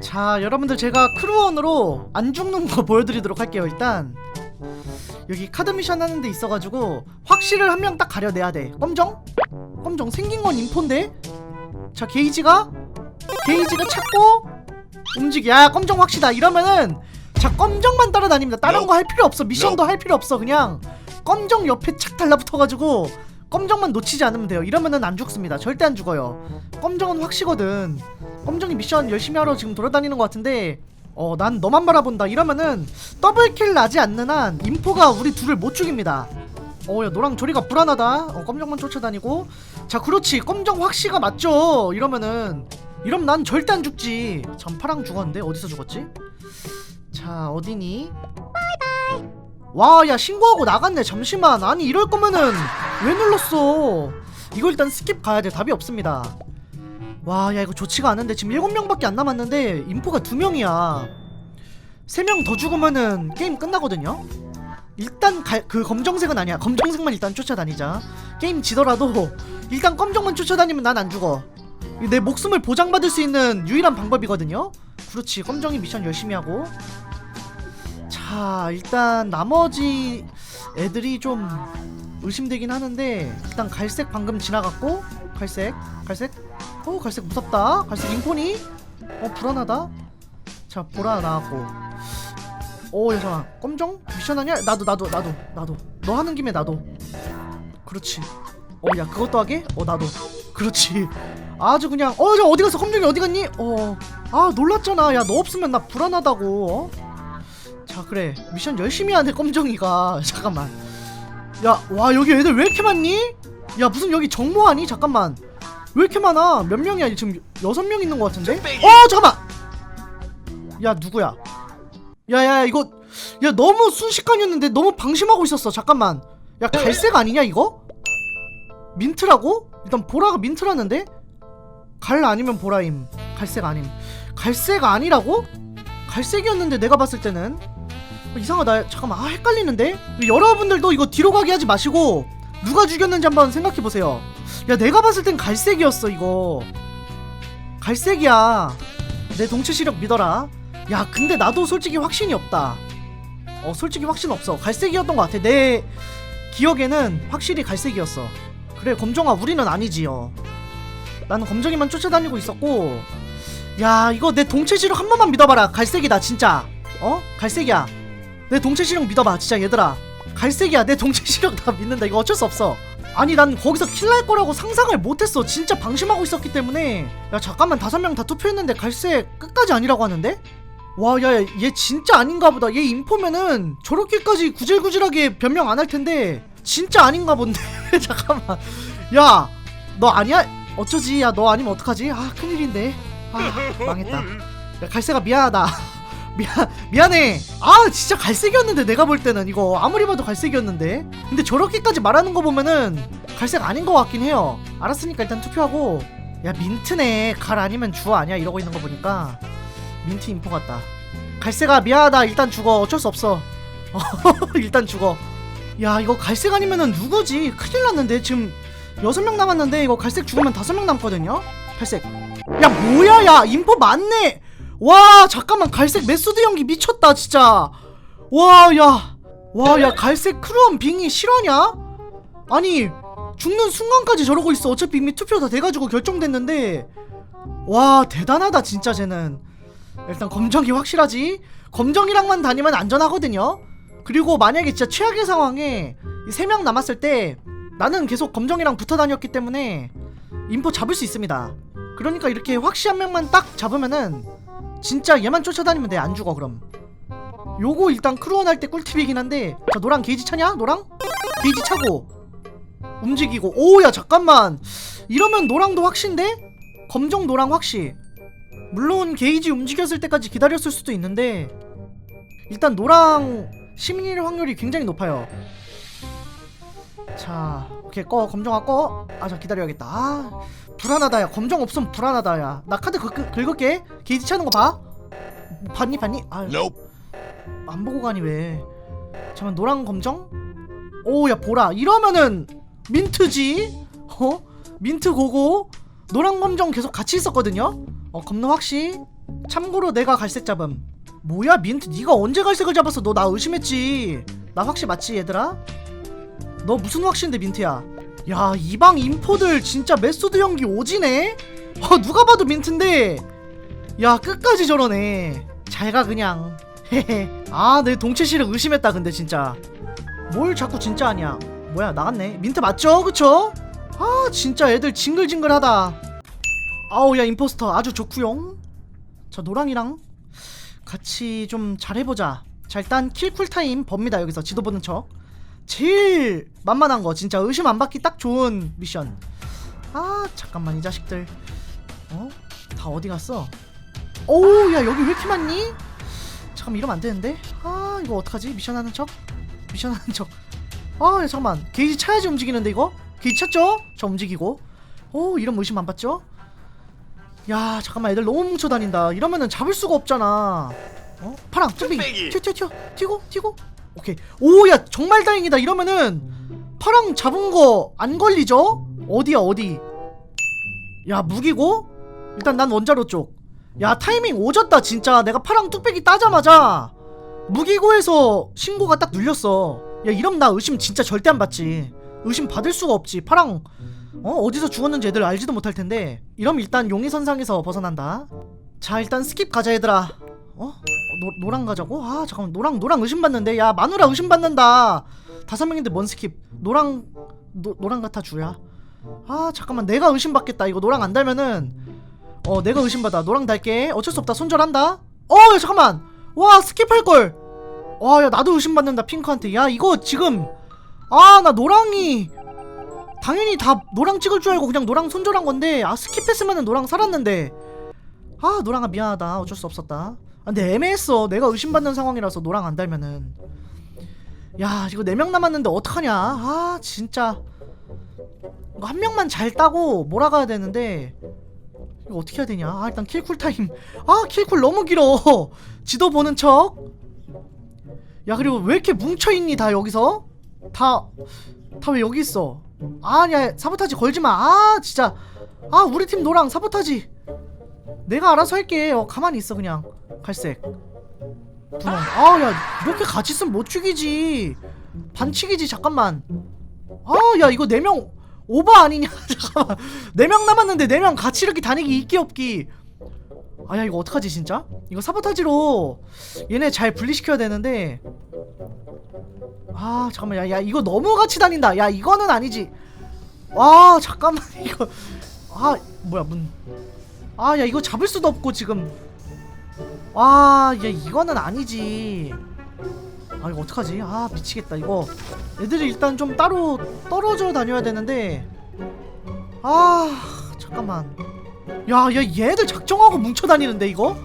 자 여러분들 제가 크루원으로 안 죽는 거 보여드리도록 할게요 일단. 여기 카드 미션 하는 데 있어가지고 확실을 한 명 딱 가려내야 돼. 검정? 검정 생긴 건 인포인데? 자 게이지가? 게이지가 찾고 움직이. 야 검정 확시다. 이러면은 자 검정만 따라다닙니다. 다른 거 할 필요 없어. 미션도 할 필요 없어 그냥. 검정 옆에 착 달라붙어가지고 검정만 놓치지 않으면 돼요. 이러면은 안 죽습니다. 절대 안 죽어요. 검정은 확시거든. 검정이 미션 열심히 하러 지금 돌아다니는 것 같은데 어 난 너만 바라본다. 이러면은 더블킬 나지 않는 한 인포가 우리 둘을 못 죽입니다. 어야 너랑 조리가 불안하다. 어 검정만 쫓아다니고. 자 그렇지. 검정 확시가 맞죠. 이러면은 이러면 난 절대 안 죽지. 전 파랑 죽었는데 어디서 죽었지? 자 어디니? 와야 신고하고 나갔네. 잠시만. 아니 이럴 거면은 왜 눌렀어? 이거 일단 스킵 가야 돼. 답이 없습니다. 와 야 이거 좋지가 않은데 지금 7명밖에 안 남았는데 인포가 2명이야. 3명 더 죽으면은 게임 끝나거든요? 일단 갈, 그 검정색은 아니야. 검정색만 일단 쫓아다니자. 게임 지더라도 일단 검정만 쫓아다니면 난 안 죽어. 내 목숨을 보장받을 수 있는 유일한 방법이거든요? 그렇지. 검정이 미션 열심히 하고. 자 일단 나머지 애들이 좀 의심되긴 하는데 일단 갈색 방금 지나갔고 갈색 갈색? 어 갈색 무섭다. 갈색 인코니? 어 불안하다. 자 보라 나왔고. 오 잠깐만 검정 미션 아니야? 나도 나도 나도 나도. 너 하는 김에 나도. 그렇지. 어 야 그것도 하게? 어 나도. 그렇지. 아주 그냥 어 저 어디 갔어? 검정이 어디 갔니? 어 아 놀랐잖아. 야 너 없으면 나 불안하다고. 어? 자 그래. 미션 열심히 하네 검정이가. 잠깐만 야 와 여기 애들 왜 이렇게 많니? 야 무슨 여기 정모하니? 잠깐만. 왜 이렇게 많아? 몇 명이야? 지금 여섯 명 있는 것 같은데? 어 잠깐만! 야 누구야? 야야 이거 야 너무 순식간이었는데 너무 방심하고 있었어. 잠깐만. 야 갈색 아니냐 이거? 민트라고? 일단 보라가 민트라는데? 갈 아니면 보라임. 갈색 아님. 갈색 아니라고? 갈색이었는데 내가 봤을 때는. 어, 이상하다. 잠깐만 아 헷갈리는데? 여러분들도 이거 뒤로 가게 하지 마시고 누가 죽였는지 한번 생각해 보세요. 야 내가 봤을 땐 갈색이었어 이거. 갈색이야. 내 동체 시력 믿어라. 야 근데 나도 솔직히 확신이 없다. 어 솔직히 확신 없어. 갈색이었던 것 같아. 내 기억에는 확실히 갈색이었어. 그래 검정아 우리는 아니지요 나는 검정이만 쫓아다니고 있었고 야 이거 내 동체 시력 한 번만 믿어봐라. 갈색이다 진짜. 어? 갈색이야 내 동체 시력 믿어봐 진짜 얘들아 갈색이야 내 동체 시력 다 믿는다 이거 어쩔 수 없어 아니 난 거기서 킬 날 거라고 상상을 못했어 진짜 방심하고 있었기 때문에 야 잠깐만 다섯 명 다 투표했는데 갈색 끝까지 아니라고 하는데 와, 야, 야, 얘 진짜 아닌가 보다. 얘 인포면은 저렇게까지 구질구질하게 변명 안 할 텐데 진짜 아닌가 본데. 잠깐만. 야, 너 아니야? 어쩌지? 야, 너 아니면 어떡하지? 아, 큰일인데. 아, 망했다. 야, 갈색아 미안하다. 미안, 미안해. 아, 진짜 갈색이었는데 내가 볼 때는 이거 아무리 봐도 갈색이었는데. 근데 저렇게까지 말하는 거 보면은 갈색 아닌 것 같긴 해요. 알았으니까 일단 투표하고. 야, 민트네. 갈 아니면 주 아니야? 이러고 있는 거 보니까. 민트 인포 같다. 갈색아 미안하다 일단 죽어 어쩔 수 없어. 일단 죽어. 야 이거 갈색 아니면은 누구지? 큰일 났는데 지금 여섯 명 남았는데 이거 갈색 죽으면 다섯 명 남거든요. 갈색. 야 뭐야 야 인포 맞네. 와 잠깐만 갈색 메소드 연기 미쳤다 진짜. 와 야. 와 야 갈색 크루원 빙이 실화냐? 아니 죽는 순간까지 저러고 있어. 어차피 이미 투표 다 돼가지고 결정됐는데. 와 대단하다 진짜 쟤는. 일단 검정이 확실하지 검정이랑만 다니면 안전하거든요 그리고 만약에 진짜 최악의 상황에 세 명 남았을 때 나는 계속 검정이랑 붙어 다녔기 때문에 인포 잡을 수 있습니다 그러니까 이렇게 확시 한 명만 딱 잡으면은 진짜 얘만 쫓아다니면 돼 안 죽어 그럼. 요거 일단 크루원 할 때 꿀팁이긴 한데 자 노랑 게이지 차냐 노랑? 게이지 차고. 움직이고. 오야 잠깐만. 이러면 노랑도 확신데? 검정 노랑 확시 물론 게이지 움직였을 때까지 기다렸을 수도 있는데 일단 노랑 시민일 확률이 굉장히 높아요 자 오케이 꺼 검정아 꺼아 자 기다려야겠다. 아 불안하다 야. 검정 없으면 불안하다 야나 카드 긁, 긁을게. 게이지 차는 거봐. 봤니 봤니? 아안 Nope. 보고 가니 왜? 잠깐 노랑 검정? 오 야 보라. 이러면은 민트지? 어? 민트 고고? 노랑 검정 계속 같이 있었거든요? 어 검노 확시 참고로 내가 갈색 잡음. 뭐야 민트? 네가 언제 갈색을 잡았어? 너 나 의심했지. 나 확실 맞지 얘들아? 너 무슨 확신데 민트야? 야 이방 인포들 진짜 메소드 연기 오지네? 어 누가 봐도 민트인데. 야 끝까지 저러네. 잘 가 그냥. 아내 동체 시력 의심했다 근데 진짜. 뭘 자꾸 진짜 하냐? 뭐야 나갔네. 민트 맞죠? 그쵸? 아 진짜 애들 징글징글하다. 아우 야 임포스터. 아주 좋구용. 저 노랑이랑 같이 좀 잘해보자. 자 일단 킬 쿨타임 법니다 여기서. 지도 보는 척 제일 만만한 거 진짜 의심 안 받기 딱 좋은 미션 아 잠깐만 이 자식들 어? 다 어디 갔어? 오우 야 여기 왜 이렇게 많니? 잠깐만 이러면 안 되는데 아 이거 어떡하지 미션 하는 척? 미션 하는 척 아, 야, 잠깐만. 게이지 차야지 움직이는데, 이거? 게이지 찼죠? 저 움직이고. 오, 이런 의심 안 받죠? 야, 잠깐만. 애들 너무 뭉쳐 다닌다. 이러면은 잡을 수가 없잖아. 어? 파랑. 뚝배기. 튀어, 튀어, 튀어. 튀고, 튀고. 오케이. 오, 야, 정말 다행이다. 이러면은 파랑 잡은 거 안 걸리죠? 어디야, 어디? 야, 무기고? 일단 난 원자로 쪽. 야, 타이밍 오졌다, 진짜. 내가 파랑 뚝배기 따자마자 무기고에서 신고가 딱 눌렸어. 야 이러면 나 의심 진짜 절대 안 받지. 의심 받을 수가 없지. 파랑 어 어디서 죽었는지 애들 알지도 못할 텐데. 이러면 일단 용의 선상에서 벗어난다. 자 일단 스킵 가자 얘들아. 어? 노, 노랑 가자고? 아 잠깐만 노랑 노랑 의심 받는데 야 마누라 의심 받는다. 다섯 명인데 뭔 스킵? 노랑 노, 노랑 같아 주야. 아 잠깐만 내가 의심 받겠다. 이거 노랑 안 달면은 어 내가 의심 받아. 노랑 달게. 어쩔 수 없다. 손절한다. 어 야, 잠깐만. 와 스킵할 걸. 와, 야, 나도 의심받는다, 핑크한테. 야, 이거 지금. 아, 나 노랑이. 당연히 다 노랑 찍을 줄 알고 그냥 노랑 손절한 건데. 아, 스킵했으면은 노랑 살았는데. 아, 노랑아, 미안하다. 어쩔 수 없었다. 아, 근데 애매했어. 내가 의심받는 상황이라서 노랑 안 달면은. 야, 이거 4명 남았는데 어떡하냐. 아, 진짜. 이거 한 명만 잘 따고 몰아가야 되는데. 이거 어떻게 해야 되냐. 아, 일단 킬쿨 타임. 아, 킬쿨 너무 길어. 지도 보는 척. 야 그리고 왜 이렇게 뭉쳐있니 다 여기서? 다 다 왜 여기 있어? 아 야 사보타지 걸지 마 아 진짜 아 우리 팀 노랑 사보타지 내가 알아서 할게 어 가만히 있어 그냥 갈색. 분홍 아야 이렇게 같이 있으면 못 죽이지. 반칙이지 잠깐만. 아야 이거 4명 오버 아니냐? 4명 남았는데 4명 같이 이렇게 다니기 있기 없기. 아야 이거 어떡하지 진짜? 이거 사보타지로 얘네 잘 분리시켜야 되는데. 아 잠깐만. 야, 야 이거 너무 같이 다닌다. 야 이거는 아니지. 와 잠깐만. 이거. 아 뭐야 문. 아 야 이거 잡을 수도 없고 지금 와야 이거는 아니지 아 이거 어떡하지 아 미치겠다 이거 애들이 일단 좀 따로 떨어져 다녀야 되는데 아 잠깐만 야, 야, 얘들 작정하고 뭉쳐 다니는데 이거?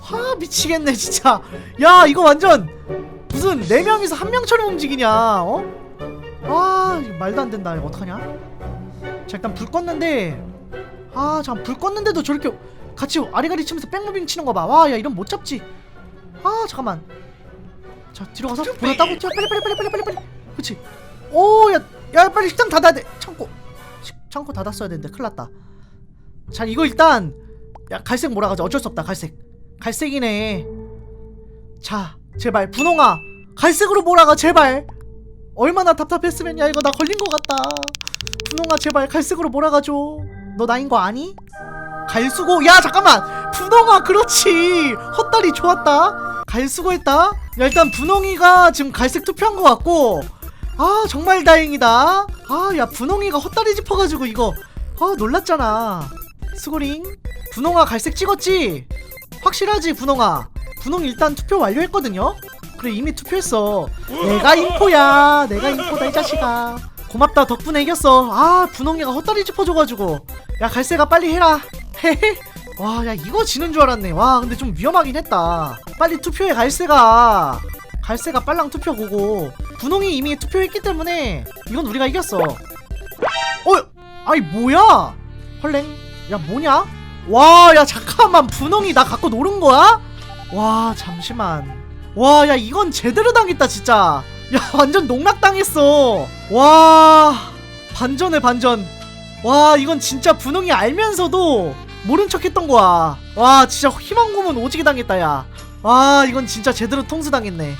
하 미치겠네 진짜. 야, 이거 완전 무슨 네 명이서 한 명처럼 움직이냐? 어? 아, 말도 안 된다. 이거 어떡하냐? 자, 일단 불 껐는데 아, 잠깐 불 껐는데도 저렇게 같이 아리가리 치면서 백무빙 치는 거 봐. 와, 야, 이런 못 잡지. 아, 잠깐만. 자, 뒤로 가서 보다 따고 뛰어. 빨리 빨리 빨리 빨리 빨리 빨리. 그렇지. 오, 야, 야, 빨리 식당 닫아야 돼. 창고. 식- 창고 닫았어야 되는데 큰일 났다. 자 이거 일단 야 갈색 몰아가자 어쩔 수 없다 갈색 갈색이네 자 제발 분홍아 갈색으로 몰아가 제발 얼마나 답답했으면 야 이거 나 걸린 것 같다 분홍아 제발 갈색으로 몰아가줘 너 나인 거 아니? 갈수고 야 잠깐만! 분홍아 그렇지! 헛다리 좋았다. 갈수고 했다. 야 일단 분홍이가 지금 갈색 투표한 것 같고. 아 정말 다행이다. 아 야 분홍이가 헛다리 짚어가지고 이거. 아 놀랐잖아. 수고링. 분홍아 갈색 찍었지? 확실하지 분홍아? 분홍 일단 투표 완료했거든요? 그래 이미 투표했어. 내가 인포야. 내가 인포다 이 자식아. 고맙다 덕분에 이겼어. 아 분홍이가 헛다리 짚어줘가지고. 야 갈색아 빨리 해라 와 야 이거 지는 줄 알았네. 와 근데 좀 위험하긴 했다. 빨리 투표해 갈색아 갈색아 빨랑 투표 보고. 분홍이 이미 투표했기 때문에 이건 우리가 이겼어. 어 아이 뭐야? 헐랭. 야 뭐냐? 와 야 잠깐만. 분홍이 나 갖고 노는 거야? 와 잠시만. 와 야 이건 제대로 당했다 진짜. 야 완전 농락당했어. 와 반전에 반전. 와 이건 진짜 분홍이 알면서도 모른 척 했던 거야. 와와 진짜 희망 고문 오지게 당했다 야와 이건 진짜 제대로 통수 당했네